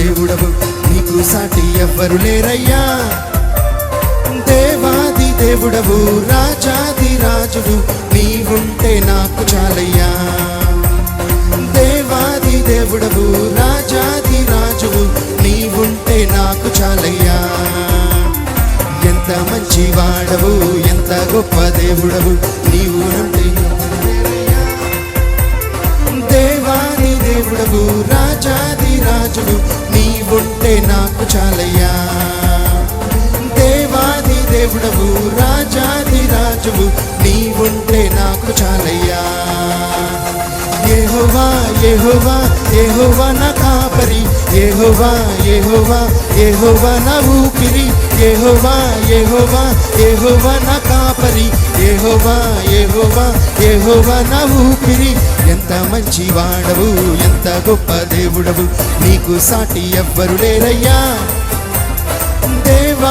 దేవుడవు నీకు సాటి ఎవ్వరు లేరయ్యా. దేవాది దేవుడవు రాజాది రాజువు నీవుంటే నాకు చాలయ్యా. దేవాది దేవుడవు రాజాది రాజువు నీవుంటే నాకు చాలయ్యా. ఎంత మంచి వాడవు ఎంత గొప్ప దేవుడవు నీవు అంటే దేవుడవు రాజాది రాజువు నీవుంటే నాకు చాలయ్యా. యెహోవా యెహోవా ఏహోవా నా కాపరి. ఏహోవా ఏహోవా ఏహోవా నా ఊపిరి. ఏహోవా ఏహోవా ఏహోవా నా కాపరి. ఏహోవా ఏహోవా ఏహోవా నా ఊపిరి. ఎంత మంచి వాడవు ఎంత గొప్ప దేవుడవు. నీకు సాటి ఎవ్వరు లేరయ్యా.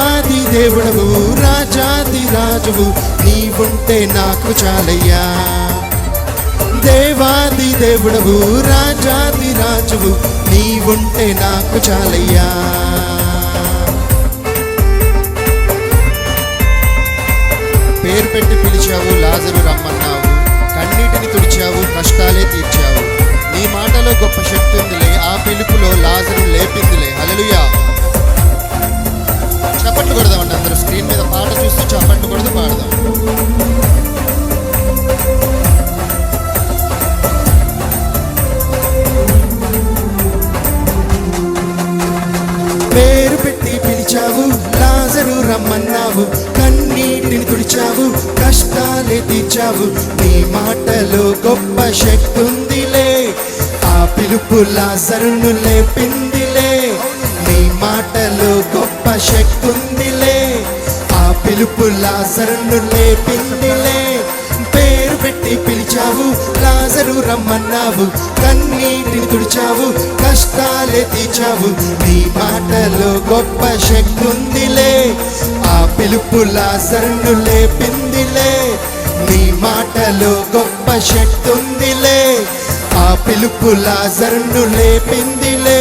దేవాది దేవుడవు రాజాది రాజువు నీవుంటే నాకు చాలయ్యా. దేవాది దేవుడవు రాజాది రాజువు నీవుంటే నాకు చాలయ్యా. పేరు పెట్టి పిలిచావు లాజరు రమ్మన్నావు. కన్నీటిని తుడిచావు కష్టాలే తీర్చావు. నీ మాటలో గొప్ప శక్తి ఉందిలే ఆ పిలుపులో లాజరు లేపిందిలే. హల్లెలూయా. చప్పట్లు కొడదామండి అందరూ. స్క్రీన్ మీద పాట చూస్తూ చప్పట్లు కొడుతూ పాడదాం. పేరు పెట్టి పిలిచావు లాజరు రమ్మన్నావు కన్నీటిని తుడిచావు కష్టాలే తీర్చావు. నీ మాటలో గొప్ప శక్తి ఉందిలే ఆ పిలుపు లాజరును లేపిందిలే. నీ మాటలో గొప్ప శక్తి ఉందిలే ఆ పిలుపు లాజరును లేపిందిలే. పేరు పెట్టి పిలిచావు లాజరు రమ్మన్నావు. కన్నీటిని తుడిచావు కష్టాలే తీర్చావు. నీ మాటలో గొప్ప శక్తి ఉందిలే ఆ పిలుపు లాజరును లేపిందిలే. నీ మాటలో గొప్ప శక్తి ఉందిలే ఆ పిలుపు లాజరును లేపిందిలే.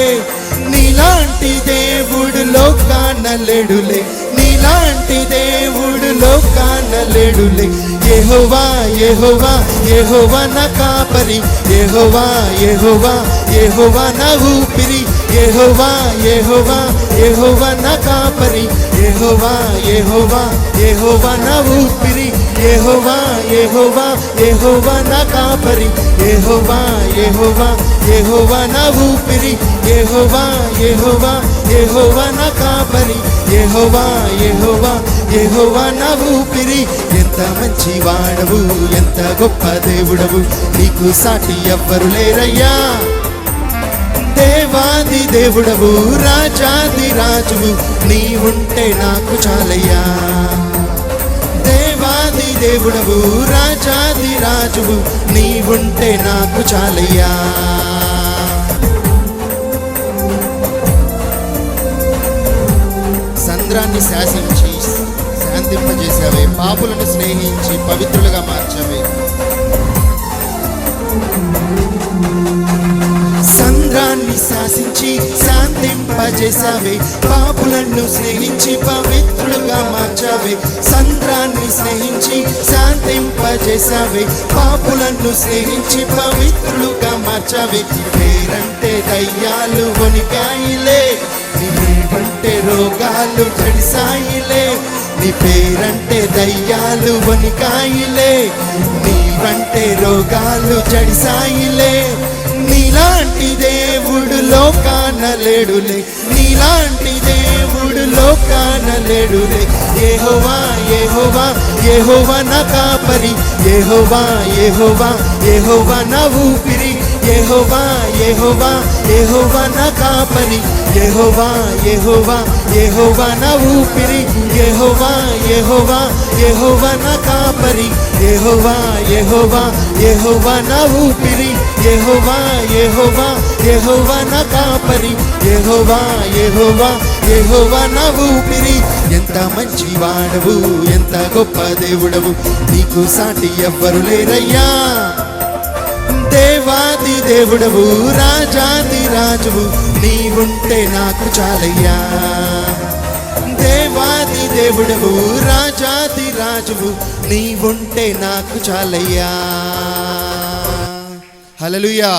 నీలాంటి దేవుడు లోకాన లేడులే. నీలాంటి దేవుడు లోకాన లేడులే. యెహోవా యెహోవా యెహోవా నా కాపరి. యెహోవా యెహోవా యెహోవా నా ఊపిరి. యెహోవా యెహోవా యెహోవా నా కాపరి. యెహోవా యెహోవా యెహోవా నా ఊపిరి. యెహోవా యెహోవా యెహోవా నా కాపరి. యెహోవా యెహోవా యెహోవా నా ఊపిరి. యెహోవా యెహోవా యెహోవా నా కాపరి. యెహోవా యెహోవా యెహోవా నా ఊపిరి. ఎంత మంచి వాడవు ఎంత గొప్ప దేవుడవు. నీకు సాటి ఎవ్వరు లేరయ్యా. దేవాది దేవుడవు రాజాది రాజువు. నీ ఉంటే నాకు చాలయ్యా. దేవుడవు రాజాది రాజువు నీ ఉంటే నాకు చాలయ్యా. సంద్రాన్ని శాసించి శాంతింపజేసావే పాపులను స్నేహించి పవిత్రులుగా మార్చావే. సంద్రాన్ని శాసించి శాంతింపజేసావే పాపులను స్నేహించి పవిత్రులుగా మార్చావే. సంద్రాన్ని స్నేహించి శాంతింపజేసావే. పాపులను స్నేహించి పవిత్రులుగా మార్చావే. పేరంటే దయ్యాలు వణికాయిలే. నీ పేరంటే రోగాలు చెడిసాయిలే. నీ పేరంటే దయ్యాలు వణికాయిలే. నీవంటే రోగాలు చెడిసాయిలే. నీలాంటి దేవుడు లోకాన లేడులే. నీలాంటి దేవుడు లోకాన లేడులే. ఏహోవా ఏహోవా ఏహోవా నా కాపరి. ఏహోవా ఏహోవా ఏహోవా నా ఊపిరి. యెహోవా యెహోవా యెహోవా నా కాపరి. యెహోవా యెహోవా యెహోవా నా ఊపిరి. యెహోవా యెహోవా యెహోవా నా కాపరి. యెహోవా యెహోవా యెహోవా నా ఊపిరి. యెహోవా యెహోవా యెహోవా నా కాపరి. యెహోవా యెహోవా యెహోవా నా ఊపిరి. ఎంత మంచి వాడవు ఎంత గొప్ప దేవుడవు. నీకు సాటి ఎవ్వరు లేరయ్యా. దేవాది దేవుడవు రాజాది రాజువు నీవుంటే నాకు చాలయ్యా. దేవాది దేవుడవు రాజాది రాజువు నీవుంటే నాకు చాలయ్యా. హలలుయా